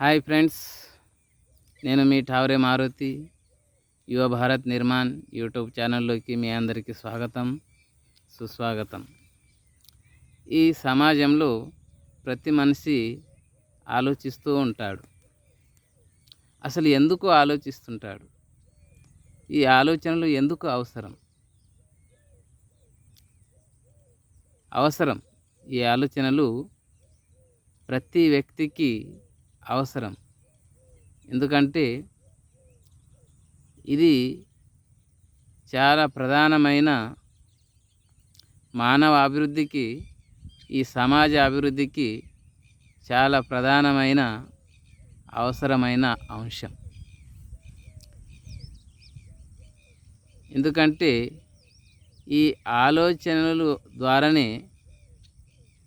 Hi friends నేను మీ ఠావరే మారుతి యువ Bharat Nirman YouTube ఛానల్లోకి మీ అందరికీ స్వాగతం సుస్వాగతం. ఈ సమాజంలో ప్రతి మనిషి ఆలోచిస్తూ ఉంటాడు. అసలు ఎందుకు ఆలోచిస్తుంటాడు? ఈ ఆలోచనలు ఎందుకు అవసరం? అవసరం. ఈ ఆలోచనలు ప్రతి వ్యక్తికి అవసరం. ఎందుకంటే ఇది చాలా ప్రధానమైన మానవ అభివృద్ధికి ఈ సమాజ అభివృద్ధికి చాలా ప్రధానమైన అవసరమైన అంశం. ఎందుకంటే ఈ ఆలోచనలు ద్వారానే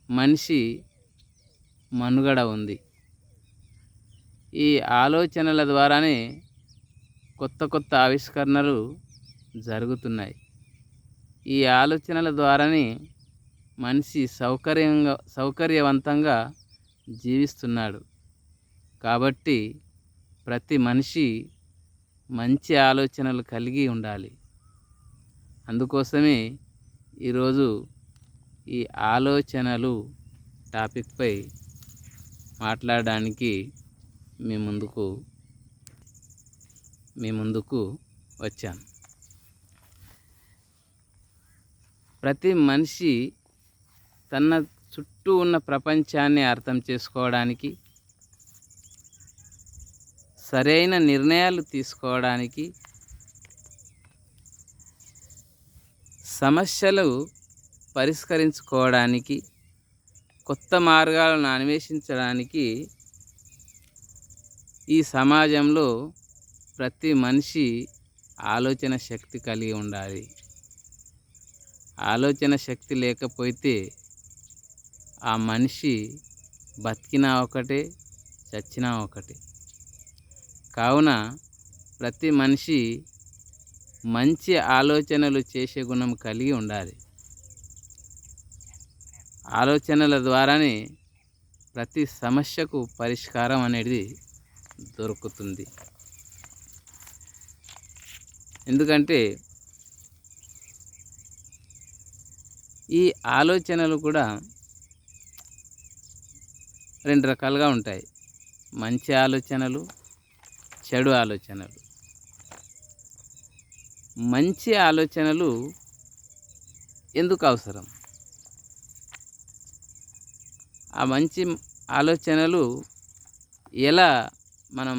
మనిషి మనుగడ ఉంది. ఈ ఆలోచనల ద్వారానే కొత్త కొత్త ఆవిష్కరణలు జరుగుతున్నాయి. ఈ ఆలోచనల ద్వారానే మనిషి సౌకర్యంగా సౌకర్యవంతంగా జీవిస్తున్నాడు. కాబట్టి ప్రతి మనిషి మంచి ఆలోచనలు కలిగి ఉండాలి. అందుకోసమే ఈరోజు ఈ ఆలోచనలు టాపిక్పై మాట్లాడడానికి మీ ముందుకు మీ ముందుకు వచ్చాను. ప్రతి మనిషి తన చుట్టూ ఉన్న ప్రపంచాన్ని అర్థం చేసుకోవడానికి సరైన నిర్ణయాలు తీసుకోవడానికి సమస్యలు పరిష్కరించుకోవడానికి కొత్త మార్గాలను అన్వేషించడానికి ఈ సమాజంలో ప్రతి మనిషి ఆలోచన శక్తి కలిగి ఉండాలి. ఆలోచన శక్తి లేకపోతే ఆ మనిషి బతికినా ఒకటే చచ్చినా ఒకటే. కావున ప్రతి మనిషి మంచి ఆలోచనలు చేసే గుణం కలిగి ఉండాలి. ఆలోచనల ద్వారానే ప్రతి సమస్యకు పరిష్కారం అనేది దొరుకుతుంది. ఎందుకంటే ఈ ఆలోచనలు కూడా రెండు రకాలుగా ఉంటాయి. మంచి ఆలోచనలు చెడు ఆలోచనలు. మంచి ఆలోచనలు ఎందుకు అవసరం? ఆ మంచి ఆలోచనలు ఎలా మనం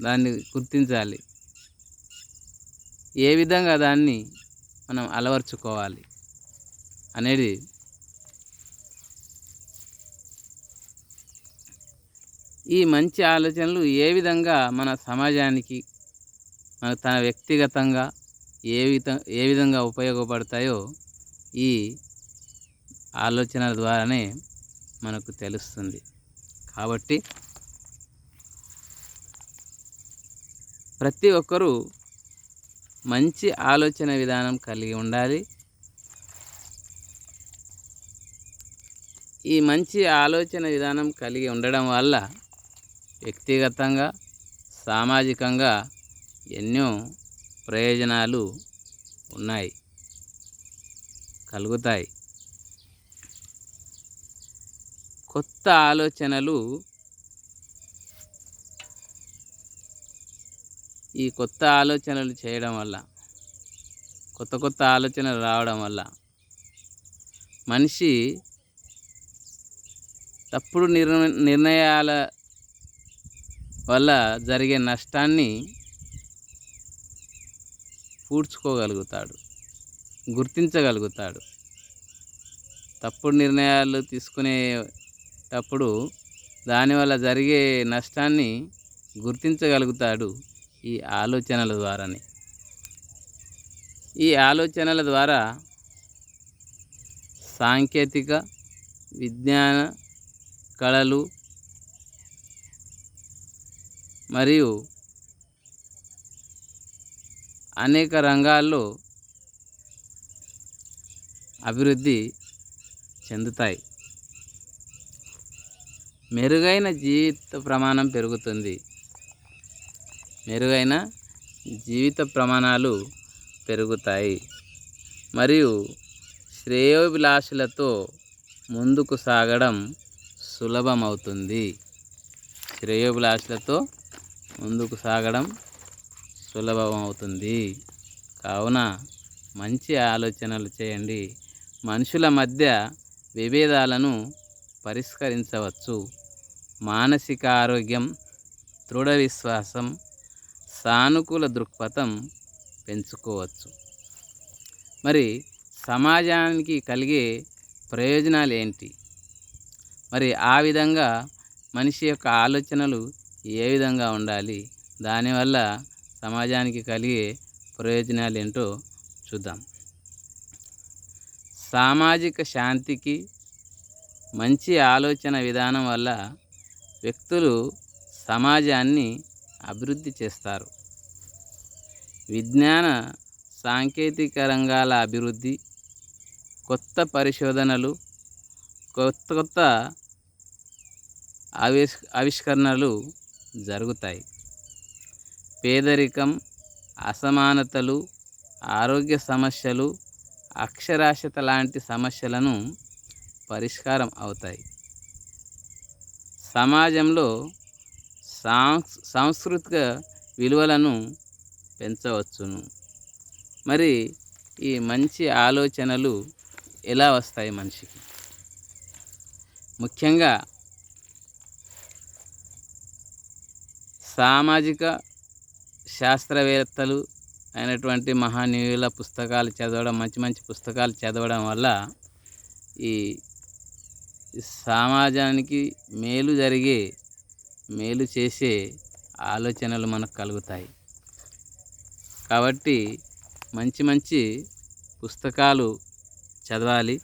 దాన్ని గుర్తించాలి? ఏ విధంగా దాన్ని మనం అలవర్చుకోవాలి? అనేది ఈ మంచి ఆలోచనలు ఏ విధంగా మన సమాజానికి మన తన వ్యక్తిగతంగా ఏ విధ ఏ విధంగా ఉపయోగపడతాయో ఈ ఆలోచనల ద్వారానే మనకు తెలుస్తుంది. కాబట్టి ప్రతి ఒక్కరూ మంచి ఆలోచన విధానం కలిగి ఉండాలి. ఈ మంచి ఆలోచన విధానం కలిగి ఉండడం వల్ల వ్యక్తిగతంగా సామాజికంగా ఎన్నో ప్రయోజనాలు ఉన్నాయి కలుగుతాయి. కొత్త ఆలోచనలు ఈ కొత్త ఆలోచనలు చేయడం వల్ల కొత్త కొత్త ఆలోచనలు రావడం వల్ల మనిషి తప్పుడు నిర్ణ నిర్ణయాల వల్ల జరిగే నష్టాన్ని పూడ్చుకోగలుగుతాడు గుర్తించగలుగుతాడు. తప్పుడు నిర్ణయాలు తీసుకునే అప్పుడు దానివల్ల జరిగే నష్టాన్ని గుర్తించగలుగుతాడు ఈ ఆలోచనల ద్వారానే. ఈ ఆలోచనల ద్వారా సాంకేతిక విజ్ఞాన కళలు మరియు అనేక రంగాల్లో అభివృద్ధి చెందుతాయి. మెరుగైన జీవిత ప్రమాణం పెరుగుతుంది. మెరుగైన జీవిత ప్రమాణాలు పెరుగుతాయి. మరియు శ్రేయోభిలాషులతో ముందుకు సాగడం సులభమవుతుంది. శ్రేయోభిలాషులతో ముందుకు సాగడం సులభమవుతుంది. కావున మంచి ఆలోచనలు చేయండి. మనుషుల మధ్య విభేదాలను పరిష్కరించవచ్చు. మానసిక ఆరోగ్యం దృఢ విశ్వాసం సానుకూల దృక్పథం పెంచుకోవచ్చు. మరి సమాజానికి కలిగే ప్రయోజనాలు ఏంటి మరి ఆ విధంగా మనిషి యొక్క ఆలోచనలు ఏ విధంగా ఉండాలి? దానివల్ల సమాజానికి కలిగే ప్రయోజనాలు ఏంటో చూద్దాం. సామాజిక శాంతికి మంచి ఆలోచన విధానం వల్ల వ్యక్తులు సమాజాన్ని అభివృద్ధి చేస్తారు. విజ్ఞాన సాంకేతిక రంగాల అభివృద్ధి కొత్త పరిశోధనలు కొత్త కొత్త ఆవిష్ ఆవిష్కరణలు జరుగుతాయి. పేదరికం అసమానతలు ఆరోగ్య సమస్యలు అక్షరాస్యత లాంటి సమస్యలను పరిష్కారం అవుతాయి. సమాజంలో సాంస్ సాంస్కృతిక విలువలను పెంచవచ్చును. మరి ఈ మంచి ఆలోచనలు ఎలా వస్తాయి మనిషికి? ముఖ్యంగా సామాజిక శాస్త్రవేత్తలు అయినటువంటి మహానీయుల పుస్తకాలు చదవడం మంచి మంచి పుస్తకాలు చదవడం వల్ల ఈ సమాజానికి మేలు జరిగే మేలు చేసే ఆలోచనలు మనకు కలుగుతాయి. కాబట్టి మంచి మంచి పుస్తకాలు చదవాలి.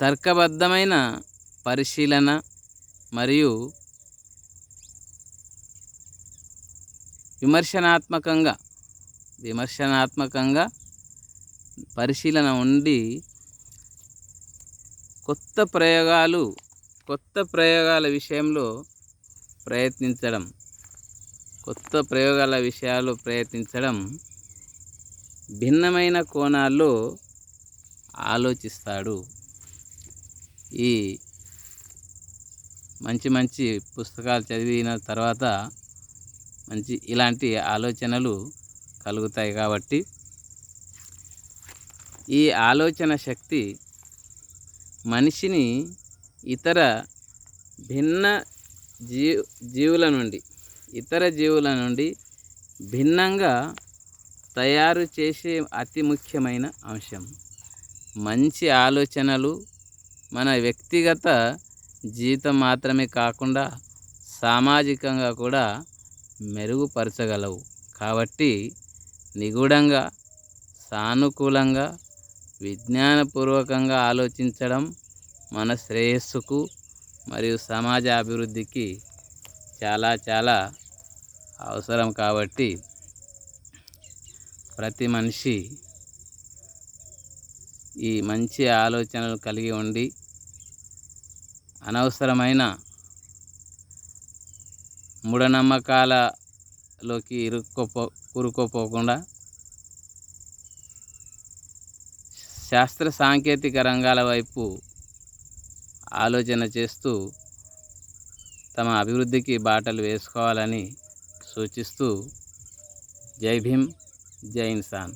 తర్కబద్ధమైన పరిశీలన మరియు విమర్శనాత్మకంగా విమర్శనాత్మకంగా పరిశీలన ఉండి కొత్త ప్రయోగాలు కొత్త ప్రయోగాల విషయంలో ప్రయత్నించడం కొత్త ప్రయోగాల విషయాలు ప్రయత్నించడం భిన్నమైన కోణాల్లో ఆలోచిస్తాడు. ఈ మంచి మంచి పుస్తకాలు చదివిన తర్వాత మంచి ఇలాంటి ఆలోచనలు కలుగుతాయి కాబట్టి ఈ ఆలోచన శక్తి మనిషిని ఇతర భిన్న జీ జీవుల నుండి ఇతర జీవుల నుండి భిన్నంగా తయారు చేసే అతి ముఖ్యమైన అంశం. మంచి ఆలోచనలు మన వ్యక్తిగత జీవితం మాత్రమే కాకుండా సామాజికంగా కూడా మెరుగుపరచగలవు. కాబట్టి నిగూఢంగా సానుకూలంగా విజ్ఞానపూర్వకంగా ఆలోచించడం మన శ్రేయస్సుకు మరియు సమాజ అభివృద్ధికి చాలా చాలా అవసరం కాబట్టి ప్రతి మనిషి ఈ మంచి ఆలోచనలు కలిగి ఉండి అనవసరమైన మూఢనమ్మకాలలోకి ఇరుక్కోపో కూరుకోపోకుండా శాస్త్ర సాంకేతిక రంగాల వైపు ఆలోచన చేస్తూ తమ అభివృద్ధికి బాటలు వేసుకోవాలని సూచిస్తూ జై భీమ్ జై ఇన్సాన్.